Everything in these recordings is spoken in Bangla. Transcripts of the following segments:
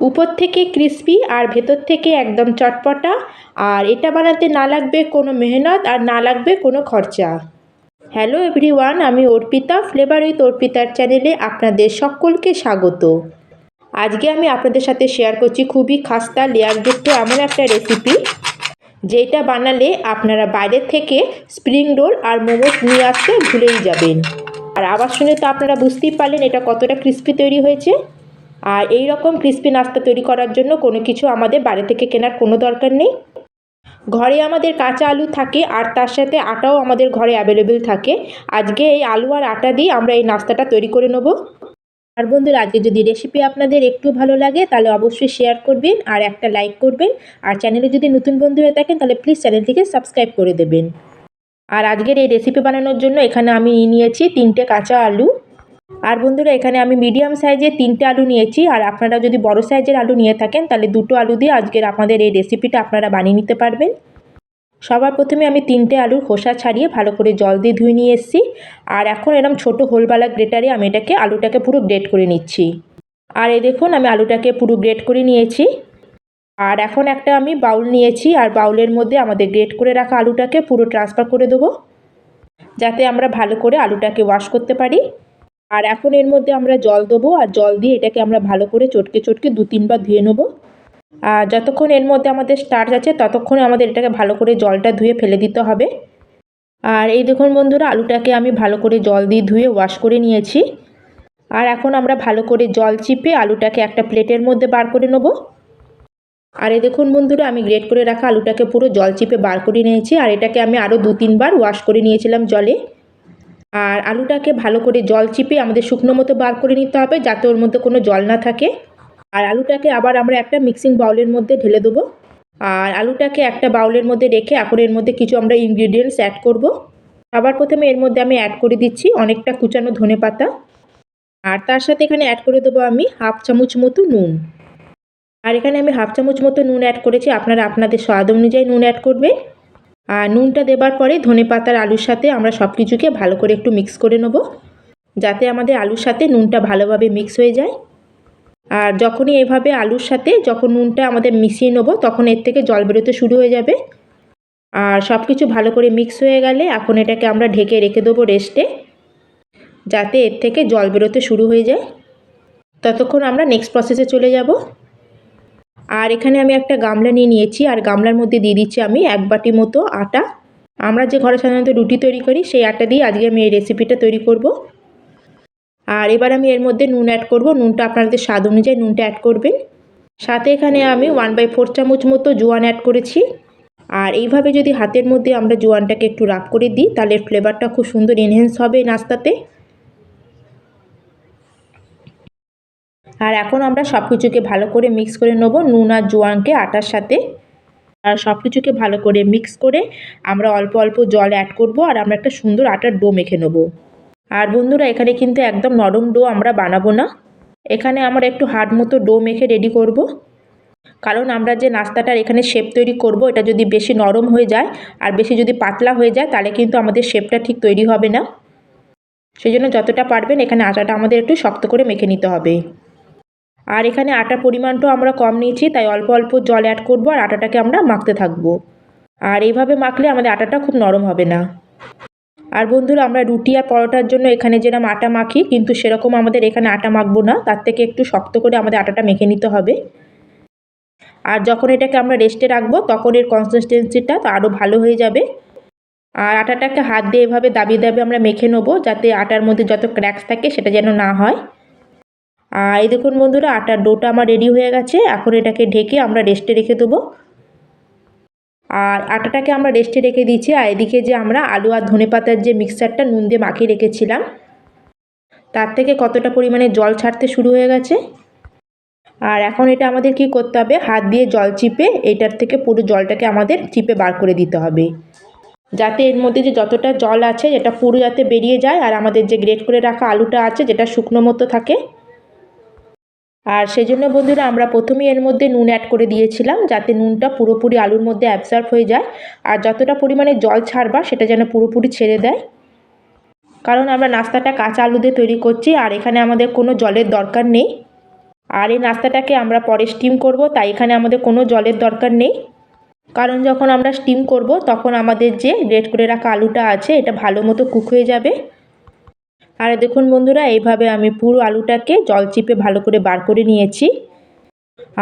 উপর থেকে ক্রিস্পি আর ভেতর থেকে একদম চটপটা। আর এটা বানাতে না লাগবে কোনো মেহনত আর না লাগবে কোনো খরচা। হ্যালো এভরিওয়ান আমি অর্পিতা ফ্লেভার উইথ অর্পিতার চ্যানেলে আপনাদের সকলকে স্বাগত। আজকে আমি আপনাদের সাথে শেয়ার করছি খুবই খাস্তা লেয়ারযুক্ত এমন একটা রেসিপি যেটা বানালে আপনারা বাইরের থেকে স্প্রিং রোল আর মোমোস নিয়ে আসতে ভুলেই যাবেন। আর আবার শুনে তো আপনারা বুঝতেই পারলেন এটা কতটা ক্রিস্পি তৈরি হয়েছে। আর এই রকম ক্রিস্পি নাস্তা তৈরি করার জন্য কোনো কিছু আমাদের বাইরে থেকে কেনার কোনো দরকার নেই। ঘরে আমাদের কাঁচা আলু থাকে আর তার সাথে আটাও আমাদের ঘরে অ্যাভেলেবেল থাকে। আজকে এই আলু আর আটা দিয়ে আমরা এই নাস্তাটা তৈরি করে নেব। আর বন্ধুরা, আজকে যদি রেসিপি আপনাদের একটু ভালো লাগে, তাহলে অবশ্যই শেয়ার করবেন আর একটা লাইক করবেন। আর চ্যানেলে যদি নতুন বন্ধু হয়ে থাকেন, তাহলে প্লিজ চ্যানেলটিকে সাবস্ক্রাইব করে দেবেন। আর আজকের এই রেসিপি বানানোর জন্য এখানে আমি নিয়ে নিয়েছি তিনটে কাঁচা আলু। আর বন্ধুরা, এখানে আমি মিডিয়াম সাইজের তিনটে আলু নিয়েছি। আর আপনারা যদি বড় সাইজের আলু নিয়ে থাকেন, তাহলে দুটো আলু দিয়ে আজকের আপনাদের এই রেসিপিটা আপনারা বানিয়ে নিতে পারবেন। সবার প্রথমে আমি তিনটে আলুর খোসা ছাড়িয়ে ভালো করে জল দিয়ে ধুয়ে নিয়ে এসেছি। আর এখন এরম ছোটো হোলবালা গ্রেটারে আমি এটাকে, আলুটাকে পুরো গ্রেট করে নিচ্ছি। আর এই দেখুন, আমি আলুটাকে পুরো গ্রেট করে নিয়েছি। আর এখন একটা আমি বাউল নিয়েছি, আর বাউলের মধ্যে আমাদের গ্রেট করে রাখা আলুটাকে পুরো ট্রান্সফার করে দেবো। যাতে আমরা ভালো করে আলুটাকে ওয়াশ করতে পারি। আর এখন এর মধ্যে আমরা জল দেবো আর জল দিয়ে এটাকে আমরা ভালো করে চটকে চটকে দু তিনবার ধুয়ে নেব। আর যতক্ষণ এর মধ্যে আমাদের স্টার্চ আছে, ততক্ষণ আমাদের এটাকে ভালো করে জলটা ধুয়ে ফেলে দিতে হবে। আর এই দেখুন বন্ধুরা, আলুটাকে আমি ভালো করে জল দিয়ে ধুয়ে ওয়াশ করে নিয়েছি। আর এখন আমরা ভালো করে জল চিপে আলুটাকে একটা প্লেটের মধ্যে বার করে নেব। আর এই দেখুন বন্ধুরা, আমি গ্রেট করে রাখা আলুটাকে পুরো জল চিপে বার করে নিয়েছি। আর এটাকে আমি আরও দু তিনবার ওয়াশ করে নিয়েছিলাম জলে। আর আলুটাকে ভালো করে জল চিপে আমাদের শুকনো মতো বার করে নিতে হবে যাতে ওর মধ্যে কোনো জল না থাকে। আর আলুটাকে আবার আমরা একটা মিক্সিং বাউলের মধ্যে ঢেলে দেবো। আর আলুটাকে একটা বাউলের মধ্যে রেখে এখন এর মধ্যে কিছু আমরা ইনগ্রিডিয়েন্টস অ্যাড করব। আবার প্রথমে এর মধ্যে আমি অ্যাড করে দিচ্ছি অনেকটা কুচানো ধনে পাতা। আর তার সাথে এখানে অ্যাড করে দেবো আমি হাফ চামচ মতো নুন। আর এখানে আমি হাফ চামচ মতো নুন অ্যাড করেছি। আপনারা আপনাদের স্বাদ অনুযায়ী নুন অ্যাড করবেন। আর নুনটা দেবার পরে ধনে পাতার আলুর সাথে আমরা সব কিছুকে ভালো করে একটু মিক্স করে নেব, যাতে আমাদের আলুর সাথে নুনটা ভালোভাবে মিক্স হয়ে যায়। আর যখনই এভাবে আলুর সাথে যখন নুনটা আমাদের মিশিয়ে নেব, তখন এর থেকে জল বেরোতে শুরু হয়ে যাবে। আর সব কিছু ভালো করে মিক্স হয়ে গেলে এখন এটাকে আমরা ঢেকে রেখে দেবো রেস্টে যাতে এর থেকে জল বেরোতে শুরু হয়ে যায়। ততক্ষণ আমরা নেক্সট প্রসেসে চলে যাব। আর এখানে আমি একটা গামলা নিয়ে নিয়েছি, আর গামলার মধ্যে দিয়ে দিচ্ছি আমি এক বাটি মতো আটা। আমরা যে ঘরে সাধারণত রুটি তৈরি করি, সেই আটা দিয়ে আজকে আমি এই রেসিপিটা তৈরি করব। আর এবার আমি এর মধ্যে নুন অ্যাড করব। নুনটা আপনাদের স্বাদ অনুযায়ী নুনটা অ্যাড করবেন। সাথে এখানে আমি ওয়ান বাই ফোর চামচ মতো জোয়ান অ্যাড করেছি। আর এইভাবে যদি হাতের মধ্যে আমরা জোয়ানটাকে একটু রাব করে দিই, তাহলে ফ্লেভারটা খুব সুন্দর এনহেন্স হবে নাস্তাতে। আর এখন আমরা সব কিছুকে ভালো করে মিক্স করে নেব নুন আর জোয়ানকে আটার সাথে। আর সব কিছুকে ভালো করে মিক্স করে আমরা অল্প অল্প জল অ্যাড করব আর আমরা একটা সুন্দর আটার ডো মেখে নেব। আর বন্ধুরা, এখানে কিন্তু একদম নরম ডো আমরা বানাবো না। এখানে আমরা একটু হার্ড মতো ডো মেখে রেডি করব। কারণ আমরা যে নাস্তাটার এখানে শেপ তৈরি করব, এটা যদি বেশি নরম হয়ে যায় আর বেশি যদি পাতলা হয়ে যায়, তাহলে কিন্তু আমাদের শেপটা ঠিক তৈরি হবে না। সেই জন্য যতটা পারবেন এখানে আটাটা আমাদের একটু শক্ত করে মেখে নিতে হবে। আর এখানে আটার পরিমাণটাও আমরা কম নিয়েছি, তাই অল্প অল্প জল অ্যাড করব আর আটাটাকে আমরা মাখতে থাকব। আর এইভাবে মাখলে আমাদের আটাটা খুব নরম হবে না। আর বন্ধুরা, আমরা রুটি আর পরোটার জন্য এখানে যেরকম আটা মাখি, কিন্তু সেরকম আমাদের এখানে আটা মাখবো না। তার থেকে একটু শক্ত করে আমাদের আটাটা মেখে নিতে হবে। আর যখন এটাকে আমরা রেস্টে রাখব, তখন এর কনসিস্টেন্সিটা তো আরও ভালো হয়ে যাবে। আর আটাটাকে হাত দিয়ে এভাবে দাবি দাবি আমরা মেখে নেব, যাতে আটার মধ্যে যত ক্র্যাক্স থাকে সেটা যেন না হয়। এই দেখুন বন্ধুরা, আটার ডোটা আমার রেডি হয়ে গেছে। এখন এটাকে ঢেকে আমরা রেস্টে রেখে দেবো। আর আটাটাকে আমরা রেস্টে রেখে দিচ্ছি আর এদিকে যে আমরা আলু আর ধনে পাতার যে মিক্সারটা নুন দিয়ে মাখিয়ে রেখেছিলাম, তার থেকে কতটা পরিমাণে জল ছাড়তে শুরু হয়ে গেছে। আর এখন এটা আমাদের কি করতে হবে? হাত দিয়ে জল চিপে এটার থেকে পুরো জলটাকে আমাদের চিপে বার করে দিতে হবে। যাতে এর মধ্যে যে যতটা জল আছে এটা পুরো যাতে বেরিয়ে যায়, আর আমাদের যে গ্রেট করে রাখা আলুটা আছে, যেটা শুকনো মতো থাকে আর সেই জন্য বন্ধুরা আমরা প্রথমেই এর মধ্যে নুন অ্যাড করে দিয়েছিলাম, যাতে নুনটা পুরোপুরি আলুর মধ্যে অ্যাবজর্ব হয়ে যায়। আর যতটা পরিমাণে জল ছাড়বা, সেটা যেন পুরোপুরি ছেড়ে দেয়। কারণ আমরা নাস্তাটা কাঁচা আলু দিয়ে তৈরি করছি, আর এখানে আমাদের কোনো জলের দরকার নেই। আর এই নাস্তাটাকে আমরা পরে স্টিম করব, তাই এখানে আমাদের কোনো জলের দরকার নেই। কারণ যখন আমরা স্টিম করব, তখন আমাদের যে রেড করে রাখা আলুটা আছে, এটা ভালো মতো কুক হয়ে যাবে। আর দেখুন বন্ধুরা, এইভাবে আমি পুরো আলুটাকে জল চিপে ভালো করে বার করে নিয়েছি।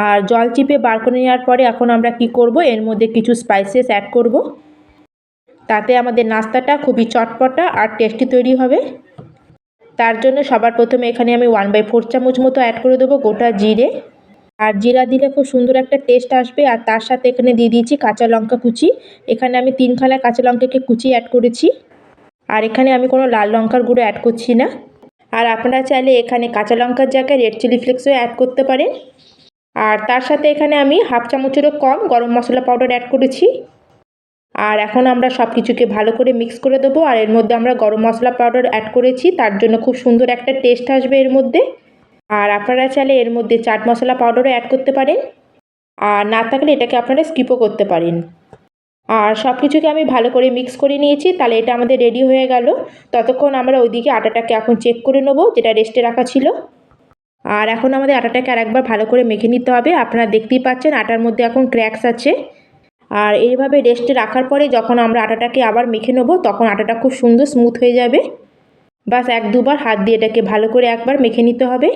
আর জল চিপে বার করে নেওয়ার পরে এখন আমরা কি করব, এর মধ্যে কিছু স্পাইসেস অ্যাড করব। তাতে আমাদের নাস্তাটা খুবই চটপটা আর টেস্টি তৈরি হবে। তার জন্য সবার প্রথমে এখানে আমি ওয়ান বাই ফোর চামচ মতো অ্যাড করে দেবো গোটা জিরে। আর জিরা দিলে খুব সুন্দর একটা টেস্ট আসবে। আর তার সাথে এখানে দিয়ে দিয়েছি কাঁচা লঙ্কা কুচি। এখানে আমি তিনখানা কাঁচা লঙ্কাকে কুচি অ্যাড করেছি। আর এখানে আমি কোনো লাল লঙ্কার গুঁড়ো অ্যাড করছি না। আর আপনারা চাইলে এখানে কাঁচা লঙ্কার জায়গায় রেড চিলি ফ্লেক্সও অ্যাড করতে পারেন। আর তার সাথে এখানে আমি হাফ চামচেরও কম গরম মশলা পাউডার অ্যাড করেছি। আর এখন আমরা সব কিছুকে ভালো করে মিক্স করে দেবো। আর এর মধ্যে আমরা গরম মশলা পাউডার অ্যাড করেছি, তার জন্য খুব সুন্দর একটা টেস্ট আসবে এর মধ্যে। আর আপনারা চাইলে এর মধ্যে চাট মশলা পাউডারও অ্যাড করতে পারেন। আর না থাকলে এটাকে আপনারা স্কিপও করতে পারেন। আর সব কিছুকে আমি ভালো করে মিক্স করে নিয়েছি, তাহলে এটা আমাদের রেডি হয়ে গেল। ততক্ষণ আমরা ওইদিকে আটাটাকে এখন চেক করে নেব, যেটা রেস্টে রাখা ছিল। আর এখন আমাদের আটাটাকে আর একবার ভালো করে মেখে নিতে হবে। আপনারা দেখতেই পাচ্ছেন আটার মধ্যে এখন ক্র্যাকস আছে। আর এইভাবে রেস্টে রাখার পরে যখন আমরা আটাটাকে আবার মেখে নেব, তখন আটাটা খুব সুন্দর স্মুথ হয়ে যাবে। বাস এক দুবার হাত দিয়ে এটাকে ভালো করে একবার মেখে নিতে হবে।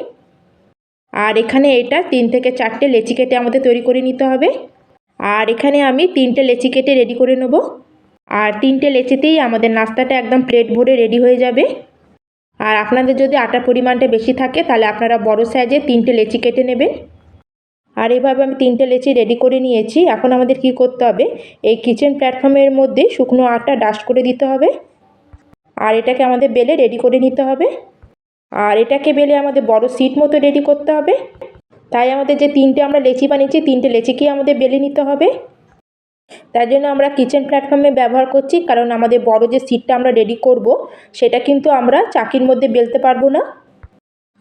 আর এখানে এটা তিন থেকে চারটে লেচি কেটে আমাদের তৈরি করে নিতে হবে। আর এখানে আমি তিনটে লেচি কেটে রেডি করে নেব। আর তিনটে লেচিতেই আমাদের নাস্তাটা একদম প্লেট ভরে রেডি হয়ে যাবে। আর আপনাদের যদি আটার পরিমাণটা বেশি থাকে, তাহলে আপনারা বড় সাইজে তিনটে লেচি কেটে নেবেন। আর এভাবে আমি তিনটে লেচি রেডি করে নিয়েছি। এখন আমাদের কি করতে হবে? এই কিচেন প্ল্যাটফর্মের মধ্যে শুকনো আটা ডাস্ট করে দিতে হবে। আর এটাকে আমাদের বেলে রেডি করে নিতে হবে। আর এটাকে বেলে আমাদের বড় সিট মতো রেডি করতে হবে। তাই আমাদের যে তিনটে আমরা লেচি বানিয়েছি, তিনটে লেচিকেই আমাদের বেলে নিতে হবে। তাই জন্য আমরা কিচেন প্ল্যাটফর্মে ব্যবহার করছি, কারণ আমাদের বড় যে সিটটা আমরা রেডি করব, সেটা কিন্তু আমরা চাকির মধ্যে বেলতে পারব না।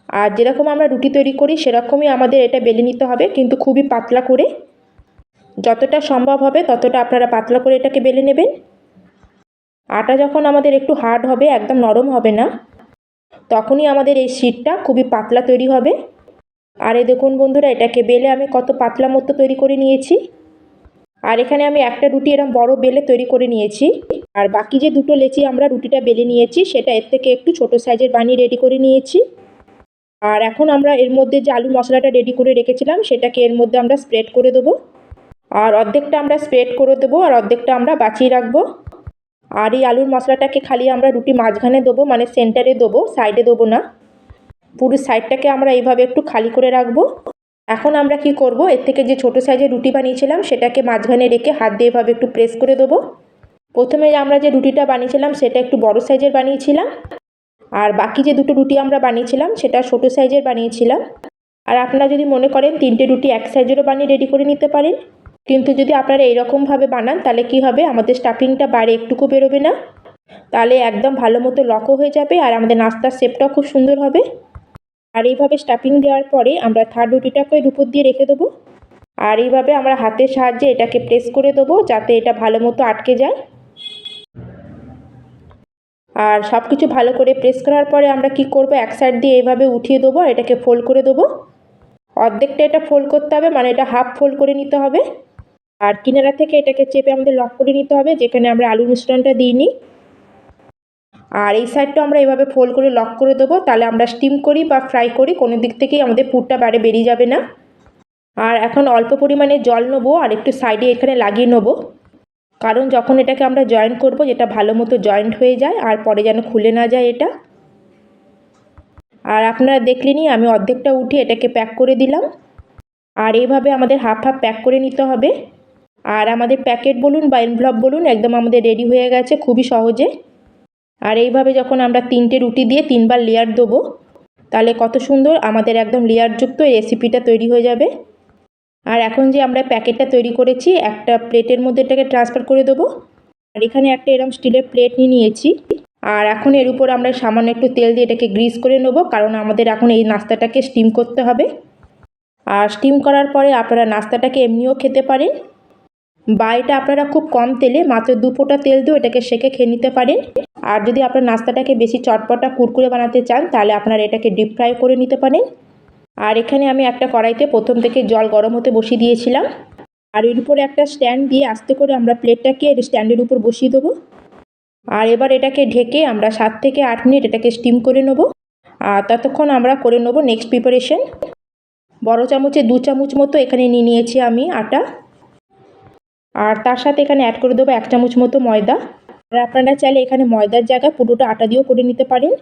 আর যেরকম আমরা রুটি তৈরি করি, সেরকমই আমাদের এটা বেলে নিতে হবে, কিন্তু খুবই পাতলা করে। যতটা সম্ভব হবে, ততটা আপনারা পাতলা করে এটাকে বেলে নেবেন। আটা যখন আমাদের একটু হার্ড হবে, একদম নরম হবে না, তখনই আমাদের এই শীটটা খুবই পাতলা তৈরি হবে। আর এই দেখুন বন্ধুরা, এটাকে বেলে আমি কত পাতলা মতো তৈরি করে নিয়েছি। আর এখানে আমি একটা রুটি এরকম বড় বেলে তৈরি করে নিয়েছি। আর বাকি যে দুটো লেচি আমরা রুটিটা বেলে নিয়েছি, সেটা এর থেকে একটু ছোট সাইজের বানিয়ে রেডি করে নিয়েছি। আর এখন আমরা এর মধ্যে যে আলু মশলাটা রেডি করে রেখেছিলাম, সেটাকে এর মধ্যে আমরা স্প্রেড করে দেবো। আর অর্ধেকটা আমরা স্প্রেড করে দেবো, আর অর্ধেকটা আমরা বাঁচিয়ে রাখব। আর এই আলুর মশলাটাকে খালি আমরা রুটি মাঝখানে দেবো মানে সেন্টারে দেবো সাইডে দেবো না। পুরো সাইডটাকে আমরা এইভাবে একটু খালি করে রাখব। এখন আমরা কি করব? এর থেকে যে ছোট সাইজের রুটি বানিয়েছিলাম, সেটাকে মাঝখানে রেখে হাত দিয়ে এভাবে একটু প্রেস করে দেবো। প্রথমে আমরা যে রুটিটা বানিয়েছিলাম, সেটা একটু বড় সাইজের বানিয়েছিলাম। আর বাকি যে দুটো রুটি আমরা বানিয়েছিলাম, সেটা ছোটো সাইজের বানিয়েছিলাম। আর আপনারা যদি মনে করেন, তিনটে রুটি এক সাইজেরও বানিয়ে রেডি করে নিতে পারেন। কিন্তু যদি আপনারা এইরকমভাবে বানান, তাহলে কি হবে? আমাদের স্টাফিংটা বাইরে একটুকু বেরোবে না। তাহলে একদম ভালো মতো লকও হয়ে যাবে, আর আমাদের নাস্তার শেপটাও খুব সুন্দর হবে। আর এইভাবে স্টাফিং দেওয়ার পরে আমরা থার্ড রুটিটাকে উপর দিয়ে রেখে দেবো। আর এইভাবে আমরা হাতের সাহায্যে এটাকে প্রেস করে দেবো যাতে এটা ভালো মতো আটকে যায়। আর সব কিছু ভালো করে প্রেস করার পরে আমরা কি করব, এক সাইড দিয়ে এইভাবে উঠিয়ে দেবো আর এটাকে ফোল্ড করে দেবো। অর্ধেকটা এটা ফোল্ড করতে হবে মানে এটা হাফ ফোল্ড করে নিতে হবে। আর কিনারা থেকে এটাকে চেপে আমাদের লক করে নিতে হবে, যেখানে আমরা আলু মিশ্রণটা দিই দিইনি। আর এই সাইডটা আমরা এভাবে ফোল্ড করে লক করে দেবো। তাহলে আমরা স্টিম করি বা ফ্রাই করি, কোনো দিক থেকেই আমাদের পুরটা বাইরে বেরিয়ে যাবে না। আর এখন অল্প পরিমাণে জল নেব আর একটু সাইডে এখানে লাগিয়ে নেব। কারণ যখন এটাকে আমরা জয়েন্ট করব, যেটা ভালো মতো জয়েন্ট হয়ে যায় আর পরে যেন খুলে না যায় এটা। আর আপনারা দেখলেনই আমি অর্ধেকটা উঠে এটাকে প্যাক করে দিলাম। আর এইভাবে আমাদের হাফ হাফ প্যাক করে নিতে হবে। আর আমাদের প্যাকেট বলুন বা এনভলপ বলুন, একদম আমাদের রেডি হয়ে গেছে খুবই সহজে। আর এইভাবে যখন আমরা তিনটে রুটি দিয়ে তিনবার লেয়ার দেবো, তাহলে কত সুন্দর আমাদের একদম লেয়ারযুক্ত রেসিপিটা তৈরি হয়ে যাবে। আর এখন যে আমরা প্যাকেটটা তৈরি করেছি, একটা প্লেটের মধ্যে এটাকে ট্রান্সফার করে দেবো। আর এখানে একটা এরকম স্টিলের প্লেট নিয়ে নিয়েছি। আর এখন এর উপর আমরা সামান্য একটু তেল দিয়ে এটাকে গ্রিস করে নেব, কারণ আমাদের এখন এই নাস্তাটাকে স্টিম করতে হবে। আর স্টিম করার পরে আপনারা নাস্তাটাকে এমনিও খেতে পারেন। বা এটা আপনারা খুব কম তেলে, মাত্র দু ফোঁটা তেল দিয়ে এটাকে সেকে খেয়ে নিতে পারেন। আর যদি আপনার নাস্তাটাকে বেশি চটপটা কুরকুরে বানাতে চান, তাহলে আপনারা এটাকে ডিপ ফ্রাই করে নিতে পারেন। আর এখানে আমি একটা কড়াইতে প্রথম থেকে জল গরম হতে বসিয়ে দিয়েছিলাম। আর এর উপরে একটা স্ট্যান্ড দিয়ে আস্তে করে আমরা প্লেটটাকে এর স্ট্যান্ডের উপর বসিয়ে দেবো। আর এবার এটাকে ঢেকে আমরা সাত থেকে আট মিনিট এটাকে স্টিম করে নেব। আর ততক্ষণ আমরা করে নেব নেক্সট প্রিপারেশন বড় চামচে দু চামচ মতো এখানে নিয়ে নিয়েছি আমি আটা। আর তার সাথে এখানে অ্যাড করে দেবো এক চামচ মতো ময়দা। আর আপনারা চাইলে এখানে ময়দার জায়গায় পুরোটা আটা দিয়েও করে নিতে পারেন।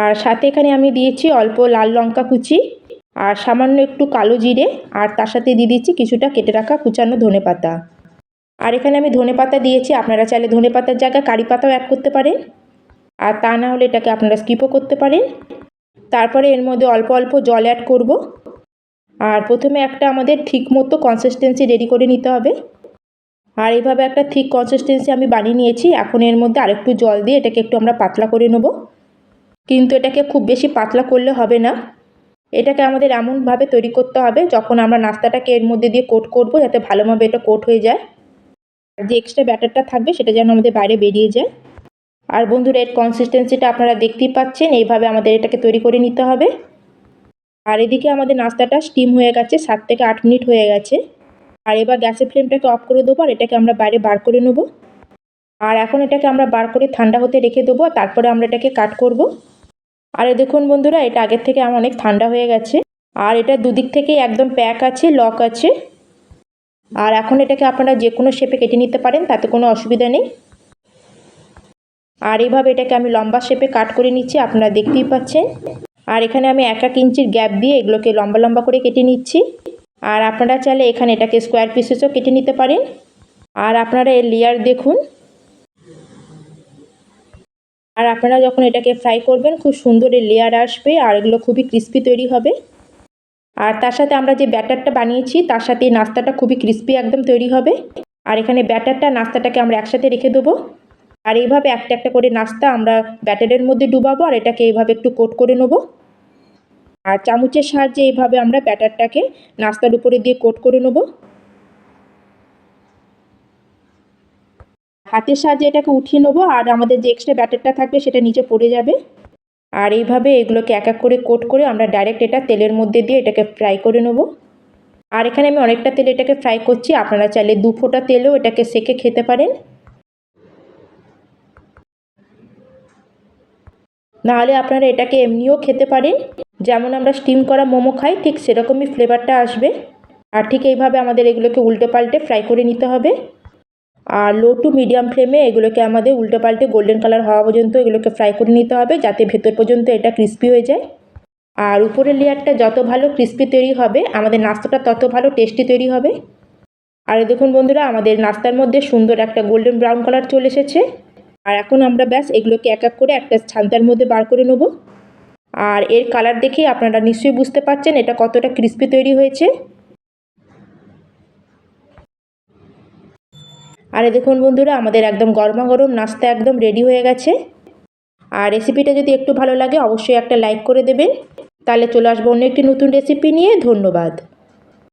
আর সাথে এখানে আমি দিয়েছি অল্প লাল লঙ্কা কুচি আর সামান্য একটু কালো জিরে আর তার সাথে দিয়ে দিচ্ছি কিছুটা কেটে রাখা কুচানো ধনে পাতা। আর এখানে আমি ধনে পাতা দিয়েছি, আপনারা চাইলে ধনে পাতার জায়গায় কারি পাতাও অ্যাড করতে পারেন। আর তা না হলে এটাকে আপনারা স্কিপও করতে পারেন। তারপরে এর মধ্যে অল্প অল্প জল অ্যাড করব। আর প্রথমে একটা আমাদের ঠিক মতো কনসিস্টেন্সি রেডি করে নিতে হবে। আর এইভাবে একটা থিক কনসিস্টেন্সি আমি বানিয়ে নিয়েছি। এখন এর মধ্যে আরেকটু জল দিয়ে এটাকে একটু আমরা পাতলা করে নেব। কিন্তু এটাকে খুব বেশি পাতলা করলে হবে না। এটাকে আমাদের এমনভাবে তৈরি করতে হবে, যখন আমরা নাস্তাটাকে এর মধ্যে দিয়ে কোট করব, যাতে ভালোভাবে এটা কোট হয়ে যায়। আর যে এক্সট্রা ব্যাটারটা থাকবে, সেটা যেন আমাদের বাইরে বেরিয়ে যায়। আর বন্ধুরা, এর কনসিস্টেন্সিটা আপনারা দেখতেই পাচ্ছেন, এইভাবে আমাদের এটাকে তৈরি করে নিতে হবে। আর এদিকে আমাদের নাস্তাটা স্টিম হয়ে গেছে, সাত থেকে আট মিনিট হয়ে গেছে। আর এবার গ্যাসের ফ্লেমটাকে অফ করে দেবো, আর এটাকে আমরা বাইরে বার করে নেব। আর এখন এটাকে আমরা বার করে ঠান্ডা হতে রেখে দেবো তারপরে আমরা এটাকে কাট করব। আর দেখুন বন্ধুরা, এটা আগের থেকে আমার অনেক ঠান্ডা হয়ে গেছে। আর এটা দুদিক থেকেই একদম প্যাক আছে, লক আছে। আর এখন এটাকে আপনারা যে কোনো শেপে কেটে নিতে পারেন, তাতে কোনো অসুবিধা নেই। আর এইভাবে এটাকে আমি লম্বা শেপে কাট করে নিচ্ছি, আপনারা দেখতেই পাচ্ছেন। আর এখানে আমি এক এক ইঞ্চির গ্যাপ দিয়ে এগুলোকে লম্বা লম্বা করে কেটে নিচ্ছি। আর আপনারা চাইলে এখানে এটাকে স্কোয়ার পিসেসও কেটে নিতে পারেন। আর আপনারা এর লেয়ার দেখুন। আর আপনারা যখন এটাকে ফ্রাই করবেন, খুব সুন্দর এর লেয়ার আসবে আর এগুলো খুবই ক্রিস্পি তৈরি হবে। আর তার সাথে আমরা যে ব্যাটারটা বানিয়েছি, তার সাথে এই নাস্তাটা খুবই ক্রিস্পি একদম তৈরি হবে। আর এখানে ব্যাটারটা, নাস্তাটাকে আমরা একসাথে রেখে দেবো। আর এইভাবে একটা একটা করে নাস্তা আমরা ব্যাটারের মধ্যে ডুবাবো আর এটাকে এইভাবে একটু কোট করে নেব। আর চামচের সাহায্যে এইভাবে আমরা ব্যাটারটাকে নাস্তার উপরে দিয়ে কোট করে নেব। হাতের সাহায্যে এটাকে উঠিয়ে নেব আর আমাদের যে এক্সট্রা ব্যাটারটা থাকবে সেটা নিচে পড়ে যাবে। আর এইভাবে এগুলোকে এক এক করে কোট করে আমরা ডাইরেক্ট এটা তেলের মধ্যে দিয়ে এটাকে ফ্রাই করে নেব। আর এখানে আমি অনেকটা তেলে এটাকে ফ্রাই করছি, আপনারা চাইলে দু ফোঁটা তেলেও এটাকে সেকে খেতে পারেন। নাহলে আপনারা এটাকে এমনিও খেতে পারেন। যেমন আমরা স্টিম করা মোমো খাই, ঠিক সেরকমই ফ্লেভারটা আসবে। আর ঠিক এইভাবে আমাদের এগুলোকে উল্টে পাল্টে ফ্রাই করে নিতে হবে। আর লো টু মিডিয়াম ফ্লেমে এগুলোকে আমাদের উল্টে পাল্টে গোল্ডেন কালার হওয়া পর্যন্ত এগুলোকে ফ্রাই করে নিতে হবে, যাতে ভেতর পর্যন্ত এটা ক্রিস্পি হয়ে যায়। আর উপরের লেয়ারটা যত ভালো ক্রিস্পি তৈরি হবে, আমাদের নাস্তাটা তত ভালো টেস্টি তৈরি হবে। আর দেখুন বন্ধুরা, আমাদের নাস্তার মধ্যে সুন্দর একটা গোল্ডেন ব্রাউন কালার চলে এসেছে। আর এখন আমরা ব্যাস এগুলোকে এক এক করে একটা ছান্তার মধ্যে বার করে নেব। আর এর কালার দেখে আপনারা নিশ্চয়ই বুঝতে পারছেন এটা কতটা ক্রিস্পি তৈরি হয়েছে। আরে দেখুন বন্ধুরা, আমাদের একদম গরমা গরম নাস্তা একদম রেডি হয়ে গেছে। আর রেসিপিটা যদি একটু ভালো লাগে, অবশ্যই একটা লাইক করে দেবেন। তাহলে চলে আসব অন্য একটি নতুন রেসিপি নিয়ে। ধন্যবাদ।